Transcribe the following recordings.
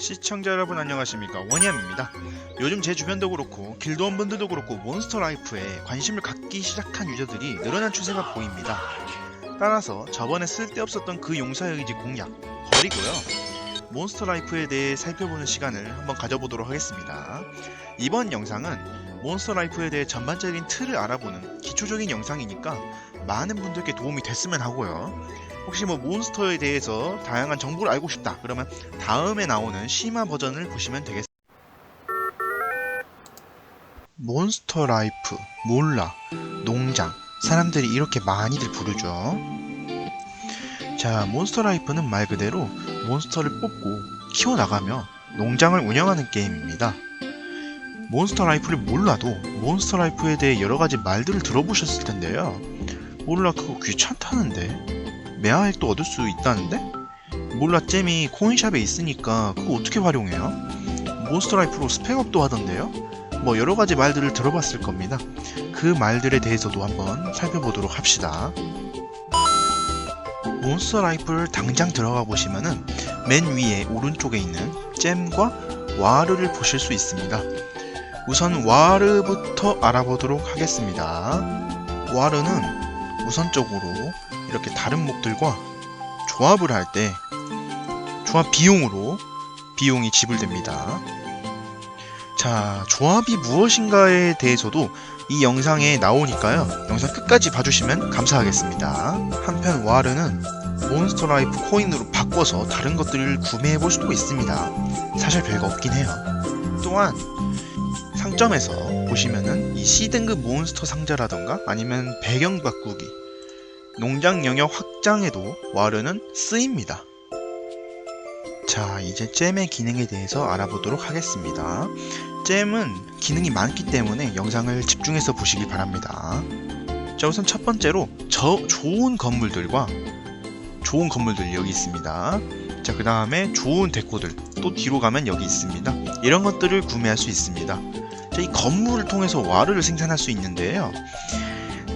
시청자 여러분 안녕하십니까 원희암입니다. 요즘 제 주변도 그렇고 길드원분들도 그렇고 몬스터 라이프에 관심을 갖기 시작한 유저들이 늘어난 추세가 보입니다. 따라서 저번에 쓸데없었던 그 용사의지 공략 버리고요. 몬스터 라이프에 대해 살펴보는 시간을 한번 가져보도록 하겠습니다. 이번 영상은 몬스터 라이프에 대해 전반적인 틀을 알아보는 기초적인 영상이니까 많은 분들께 도움이 됐으면 하고요. 혹시 뭐 몬스터에 대해서 다양한 정보를 알고 싶다 그러면 다음에 나오는 심화 버전을 보시면 되겠습니다. 몬스터 라이프, 몰라, 농장 사람들이 이렇게 많이들 부르죠. 자, 몬스터 라이프는 말 그대로 몬스터를 뽑고 키워나가며 농장을 운영하는 게임입니다. 몬스터 라이프를 몰라도 몬스터 라이프에 대해 여러 가지 말들을 들어보셨을 텐데요. 몰라 그거 귀찮다는데 매화액도 얻을 수 있다는데? 몰라 잼이 코인샵에 있으니까 그거 어떻게 활용해요? 몬스터 라이프로 스펙업도 하던데요? 뭐 여러 가지 말들을 들어봤을 겁니다. 그 말들에 대해서도 한번 살펴보도록 합시다. 몬스터 라이프를 당장 들어가 보시면은 맨 위에 오른쪽에 있는 잼과 와르를 보실 수 있습니다. 우선 와르부터 알아보도록 하겠습니다. 와르는 우선적으로 이렇게 다른 몹들과 조합을 할 때 조합 비용으로 비용이 지불됩니다. 자, 조합이 무엇인가에 대해서도 이 영상에 나오니까요. 영상 끝까지 봐주시면 감사하겠습니다. 한편 와르는 몬스터 라이프 코인으로 바꿔서 다른 것들을 구매해 볼 수도 있습니다. 사실 별거 없긴 해요. 또한 상점에서 보시면은 이 C등급 몬스터 상자라던가 아니면 배경 바꾸기 농장 영역 확장에도 와르는 쓰입니다. 자, 이제 잼의 기능에 대해서 알아보도록 하겠습니다. 잼은 기능이 많기 때문에 영상을 집중해서 보시기 바랍니다. 자, 우선 첫 번째로 저 좋은 건물들과 좋은 건물들이 여기 있습니다. 자, 그 다음에 좋은 데코들 또 뒤로 가면 여기 있습니다. 이런 것들을 구매할 수 있습니다. 자, 이 건물을 통해서 와르를 생산할 수 있는데요.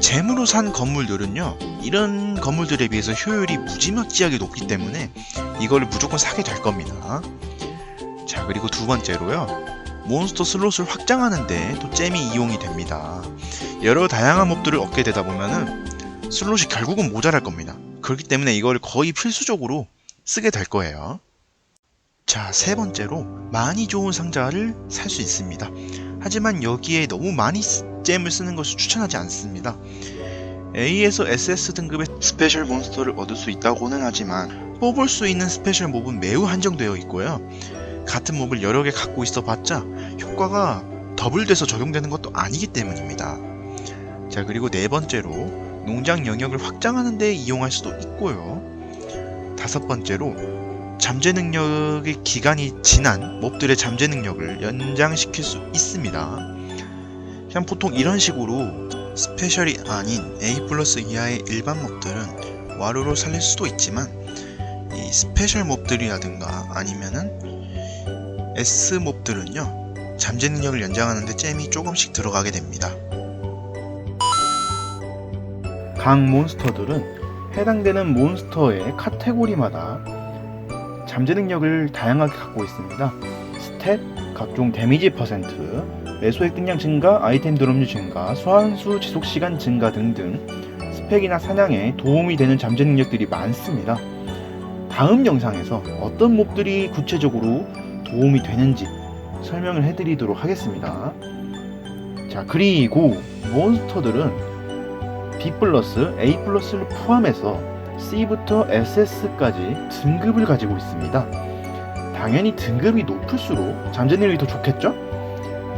잼으로 산 건물들은요 이런 건물들에 비해서 효율이 무지막지하게 높기 때문에 이거를 무조건 사게 될 겁니다. 자 그리고 두 번째로요. 몬스터 슬롯을 확장하는데 또 잼이 이용이 됩니다. 여러 다양한 몹들을 얻게 되다 보면은 슬롯이 결국은 모자랄 겁니다. 그렇기 때문에 이거를 거의 필수적으로 쓰게 될 거예요. 자 세 번째로 많이 좋은 상자를 살 수 있습니다. 하지만 여기에 너무 많이 잼을 쓰는 것을 추천하지 않습니다. A에서 SS 등급의 스페셜 몬스터를 얻을 수 있다고는 하지만 뽑을 수 있는 스페셜 몹은 매우 한정되어 있고요. 같은 몹을 여러 개 갖고 있어 봤자 효과가 더블돼서 적용되는 것도 아니기 때문입니다. 자 그리고 네 번째로 농장 영역을 확장하는 데 이용할 수도 있고요. 다섯 번째로 잠재 능력의 기간이 지난 몹들의 잠재 능력을 연장시킬 수 있습니다. 그냥 보통 이런 식으로 스페셜이 아닌 A 플러스 이하의 일반 몹들은 와르로 살릴 수도 있지만 이 스페셜 몹들이라든가 아니면은 S 몹들은요 잠재 능력을 연장하는데 잼이 조금씩 들어가게 됩니다. 각 몬스터들은 해당되는 몬스터의 카테고리마다 잠재 능력을 다양하게 갖고 있습니다. 스탯, 각종 데미지 퍼센트, 매소액 등량 증가, 아이템 드롭률 증가, 소환수 지속 시간 증가 등등 스펙이나 사냥에 도움이 되는 잠재 능력들이 많습니다. 다음 영상에서 어떤 몹들이 구체적으로 도움이 되는지 설명을 해드리도록 하겠습니다. 자, 그리고 몬스터들은 B 플러스, A 플러스를 포함해서 C부터 SS까지 등급을 가지고 있습니다. 당연히 등급이 높을수록 잠재 능력이 더 좋겠죠?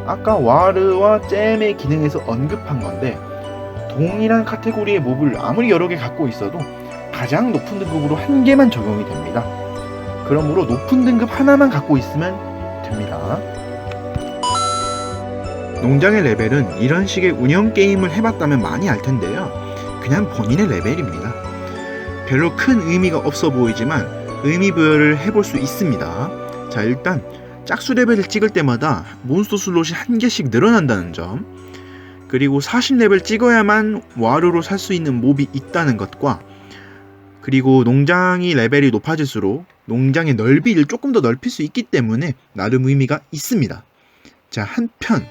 아까 와르와 잼의 기능에서 언급한 건데 동일한 카테고리의 몹을 아무리 여러 개 갖고 있어도 가장 높은 등급으로 한 개만 적용이 됩니다. 그러므로 높은 등급 하나만 갖고 있으면 됩니다. 농장의 레벨은 이런 식의 운영 게임을 해봤다면 많이 알 텐데요. 그냥 본인의 레벨입니다. 별로 큰 의미가 없어 보이지만 의미 부여를 해볼 수 있습니다. 자, 일단 짝수 레벨을 찍을 때마다 몬스터 슬롯이 한 개씩 늘어난다는 점, 그리고 40레벨 찍어야만 와르로 살 수 있는 몹이 있다는 것과 그리고 농장이 레벨이 높아질수록 농장의 넓이를 조금 더 넓힐 수 있기 때문에 나름 의미가 있습니다. 자, 한편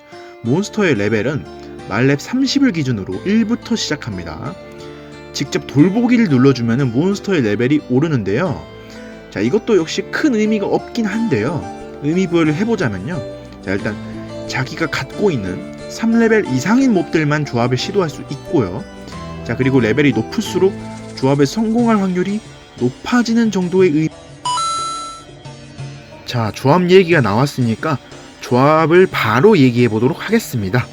몬스터의 레벨은 말렙 30을 기준으로 1부터 시작합니다. 직접 돌보기를 눌러주면 몬스터의 레벨이 오르는데요. 자, 이것도 역시 큰 의미가 없긴 한데요. 의미 부여를 해보자면요. 자, 일단 자기가 갖고 있는 3레벨 이상인 몹들만 조합을 시도할 수 있고요. 자, 그리고 레벨이 높을수록 조합에 성공할 확률이 높아지는 정도의 의 자, 조합 얘기가 나왔으니까 조합을 바로 얘기해 보도록 하겠습니다.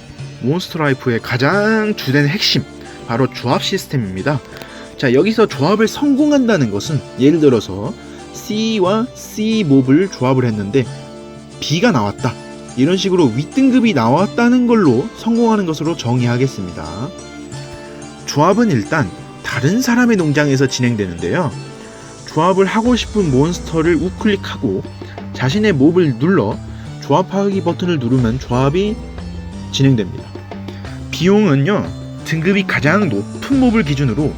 몬스터 라이프의 가장 주된 핵심, 바로 조합 시스템입니다. 자, 여기서 조합을 성공한다는 것은 예를 들어서 C와 C 몹을 조합을 했는데 B가 나왔다. 이런 식으로 윗등급이 나왔다는 걸로 성공하는 것으로 정의하겠습니다. 조합은 일단 다른 사람의 농장에서 진행되는데요. 조합을 하고 싶은 몬스터를 우클릭하고 자신의 몹을 눌러 조합하기 버튼을 누르면 조합이 진행됩니다. 비용은요, 등급이 가장 높은 몹을 기준으로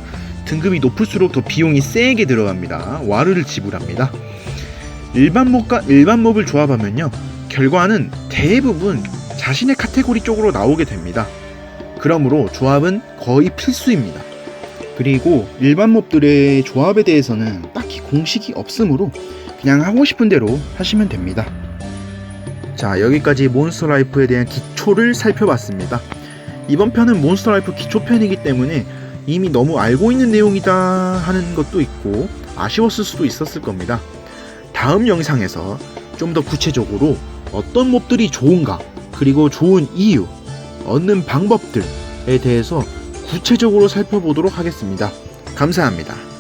등급이 높을수록 더 비용이 세게 들어갑니다. 와르를 지불합니다. 일반 몹과 일반 몹을 조합하면요, 결과는 대부분 자신의 카테고리 쪽으로 나오게 됩니다. 그러므로 조합은 거의 필수입니다. 그리고 일반 몹들의 조합에 대해서는 딱히 공식이 없으므로 그냥 하고 싶은 대로 하시면 됩니다. 자, 여기까지 몬스터 라이프에 대한 기초를 살펴봤습니다. 이번 편은 몬스터 라이프 기초편이기 때문에 이미 너무 알고 있는 내용이다 하는 것도 있고 아쉬웠을 수도 있었을 겁니다. 다음 영상에서 좀 더 구체적으로 어떤 몹들이 좋은가, 그리고 좋은 이유, 얻는 방법들에 대해서 구체적으로 살펴보도록 하겠습니다. 감사합니다.